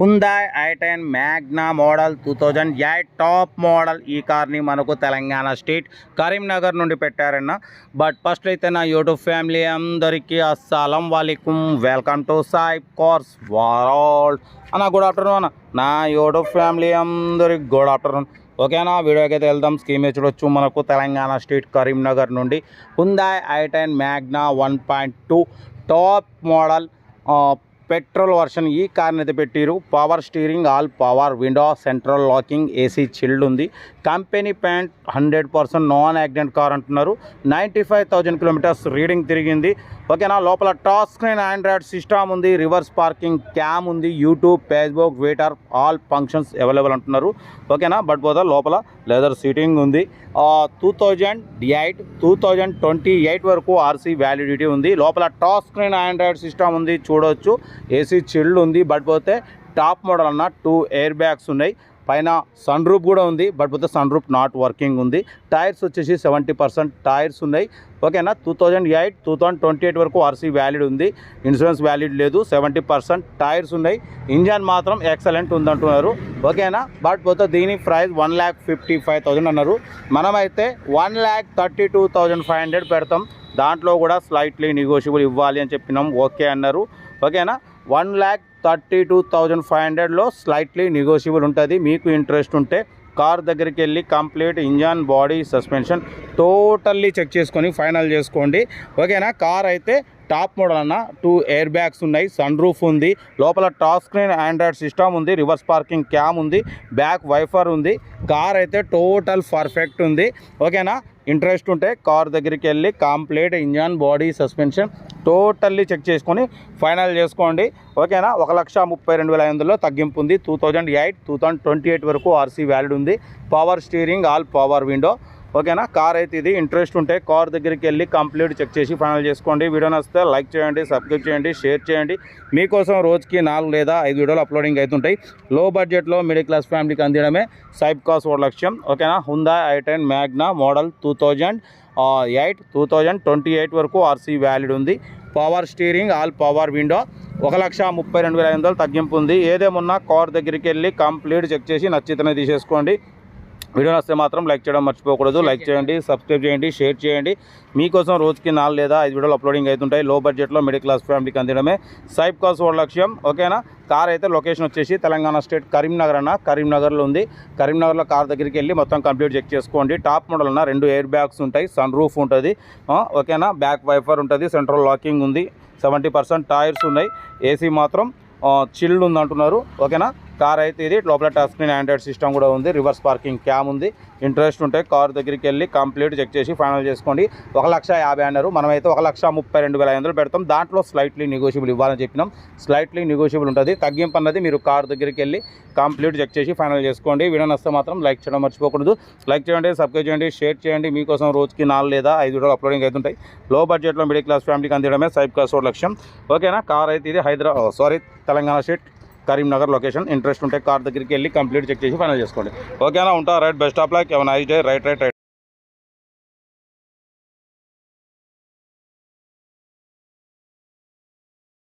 Hyundai i ten Magna model two thousand eight top model ఈ కార్ని మనకు Telangana state Karimnagar నుండి పెట్టారన్న. బట్ ఫస్ట్ అయితే నా యూట్యూబ్ ఫ్యామిలీ అందరికీ అస్సలం వాలేకుం. Welcome to Sai cars world అన్న గుడ్ ఆఫ్టర్నూన్ అన్న. నా యూట్యూబ్ ఫ్యామిలీ అందరికి గుడ్ ఆఫ్టర్నూన్ ఓకేనా వీడియోకి అయితే వెళ్దాం. స్కీమ్ చూడొచ్చు మనకు తెలంగాణ స్టేట్ కరీంనగర్ నుండి. Hyundai i ten Magna one point two top model petrol version ఈ కార్ని అయితే పెట్టిరు power steering all power window central locking AC chilled ఉంది. Company paint hundred percent non accident car అంటున్నారు. Ninety five thousand kilometres reading తిరిగింది. ఓకేనా? లోపల touch screen Android system ఉంది రివర్స్ పార్కింగ్ క్యామ్ ఉంది YouTube Facebook Twitter all functions available అంటున్నారు. ఓకేనా? But పోతే లోపల లెదర్ సీటింగ్ ఉంది. Two thousand eight two thousand twenty eight వరకు ఆర్సీ వ్యాలిడిటీ ఉంది. లోపల టాస్ స్క్రీన్ ఆండ్రాయిడ్ సిస్టమ్ ఉంది చూడవచ్చు ఏసీ చిల్డ్ ఉంది బట్ పోతే టాప్ మోడల్ అన్న టూ ఎయిర్ బ్యాగ్స్ ఉన్నాయి. పైన సన్ రూప్ కూడా ఉంది బట్ పోతే సన్ రూప్ నాట్ వర్కింగ్ ఉంది. టైర్స్ వచ్చేసి సెవెంటీ పర్సెంట్ టైర్స్ ఉన్నాయి. ఓకేనా two thousand eight two thousand twenty eight వరకు ఆర్సీ వ్యాలిడ్ ఉంది. ఇన్సూరెన్స్ వ్యాలిడ్ లేదు సెవెంటీ పర్సెంట్ టైర్స్ ఉన్నాయి. ఇంజన్ మాత్రం ఎక్సలెంట్ ఉందంటున్నారు. ఓకేనా బట్ పోతే దీని price one lakh fifty five thousand అన్నారు. మనమైతే one lakh thirty two thousand five hundred పెడతాం. దాంట్లో కూడా స్లైట్లీ నెగోషియబుల్ ఇవ్వాలి అని చెప్పినాం. ఓకే అన్నారు. ఓకేనా one lakh thirty two thousand five హండ్రెడ్లో స్లైట్లీ నెగోషియబుల్ ఉంటుంది. మీకు ఇంట్రెస్ట్ ఉంటే కార్ దగ్గరికి వెళ్ళి complete engine body suspension totally check చేసుకొని ఫైనల్ చేసుకోండి. ఓకేనా? కార్ అయితే టాప్ మోడల్ అన్న. టూ ఎయిర్ బ్యాగ్స్ ఉన్నాయి సన్ రూఫ్ ఉంది. లోపల టాప్ స్క్రీన్ ఆండ్రాయిడ్ సిస్టమ్ ఉంది రివర్స్ పార్కింగ్ క్యామ్ ఉంది బ్యాక్ వైఫర్ ఉంది. కార్ అయితే టోటల్ పర్ఫెక్ట్ ఉంది. ఓకేనా ఇంట్రెస్ట్ ఉంటే కార్ దగ్గరికి వెళ్ళి complete engine body suspension totally check చేసుకొని ఫైనల్ చేసుకోండి. ఓకేనా ఒక లక్ష ముప్పై రెండు వేల ఐదులో తగ్గింపు ఉంది. Two thousand eight two thousand twenty eight వరకు ఆర్సీ వ్యాలిడ్ ఉంది. Power steering all power window ఓకేనా? కార్ అయితే ఇది. ఇంట్రెస్ట్ ఉంటే కార్ దగ్గరికి వెళ్ళి కంప్లీట్ చెక్ చేసి ఫైనల్ చేసుకోండి. వీడియో నచ్చితే లైక్ చేయండి సబ్స్క్రైబ్ చేయండి షేర్ చేయండి. మీకోసం రోజుకి నాలుగు లేదా ఐదు వీడియోలు అప్లోడింగ్ అవుతుంటాయి. లో బడ్జెట్లో మిడిల్ క్లాస్ ఫ్యామిలీకి అందించడమే సైబ్ కాస్ ఓ లక్ష్యం. ఓకేనా? Hyundai i ten Magna model two thousand eight two thousand twenty eight వరకు ఆర్సీ వ్యాలిడ్ ఉంది. Power steering all power window ఒక లక్ష ముప్పై రెండు వేల ఐదు వందలు తగ్గింపు ఉంది. ఏదేమున్నా కార్ దగ్గరికి వెళ్ళి కంప్లీట్ చెక్ చేసి నచ్చితనే తీసేసుకోండి. వీడియో నచ్చితే మాత్రం లైక్ చేయడం మర్చిపోకూడదు. లైక్ చేయండి సబ్స్క్రైబ్ చేయండి షేర్ చేయండి. మీకోసం రోజుకి నాలుగు లేదా ఐదు వీడియోలు అప్లోడింగ్ అవుతుంటాయి. లో బడ్జెట్లో మిడిల్ క్లాస్ ఫ్యామిలీకి అందించడమే. సైబ్ కాస్ ఓ లక్ష్యం ఓకేనా? కార్ అయితే లొకేషన్ వచ్చేసి తెలంగాణ స్టేట్ కరీంనగర్ అన్న. కరీంనగర్లో ఉంది. కరీంనగర్లో కార్ దగ్గరికి వెళ్ళి మొత్తం కంప్లీట్ చెక్ చేసుకోండి. టాప్ మోడల్ అన్న. రెండు ఎయిర్ బ్యాగ్స్ ఉంటాయి. సన్ రూఫ్ ఉంటుంది. ఓకేనా? బ్యాక్ వైఫర్ ఉంటుంది. సెంట్రల్ లాకింగ్ ఉంది. సెవెంటీ పర్సెంట్ టైర్స్ ఉన్నాయి. ఏసీ మాత్రం చిల్డ్ ఉంది అంటున్నారు ఓకేనా? కార్ అయితే ఇది. లోపల టచ్ స్క్రీన్ ఆండ్రాయిడ్ సిస్టమ్ కూడా ఉంది. రివర్స్ పార్కింగ్ క్యామ్ ఉంది. ఇంట్రెస్ట్ ఉంటే కార్ దగ్గరికి వెళ్ళి కంప్లీట్ చెక్ చేసి ఫైనల్ చేసుకోండి. ఒక లక్ష యాభై అన్నారు. మనమైతే ఒక లక్ష ముప్పై రెండు వేల ఐదు వందలు పెడతాం. దాంట్లో స్లైట్లీ నెగోషియబుల్ ఇవ్వాలని చెప్పినాం. స్లైట్లీ నెగోషియబుల్ ఉంటుంది. తగ్గింపు అన్నది మీరు కార్ దగ్గరికి వెళ్ళి కంప్లీట్ చెక్ చేసి ఫైనల్ చేసుకోండి. వీడియో నస్తే మాత్రం లైక్ చేయడం మర్చిపోకూడదు. లైక్ చేయండి సబ్స్క్రైబ్ చేయండి షేర్ చేయండి. మీకోసం రోజుకి నాలుగు లేదా ఐదు వీడియోలు అప్లోడింగ్ అవుతుంటాయి లో బడ్జెట్లో మిడిల్ క్లాస్ ఫ్యామిలీకి అందించడమే సైబ్ క్లాస్ లక్ష్యం. ఓకేనా కార్ అయితే ఇది Hyderabad sorry oh, Telangana state Karimnagar location. Interest ఉంటే కార్ దగ్గరికి వెళ్ళి కంప్లీట్ చెక్ చేసి ఫైనల్ చేసుకోండి. ఓకేనా? ఉంటా? Right best of luck. ఏమైనా ఐ డే రైట్ రైట్ రైట్.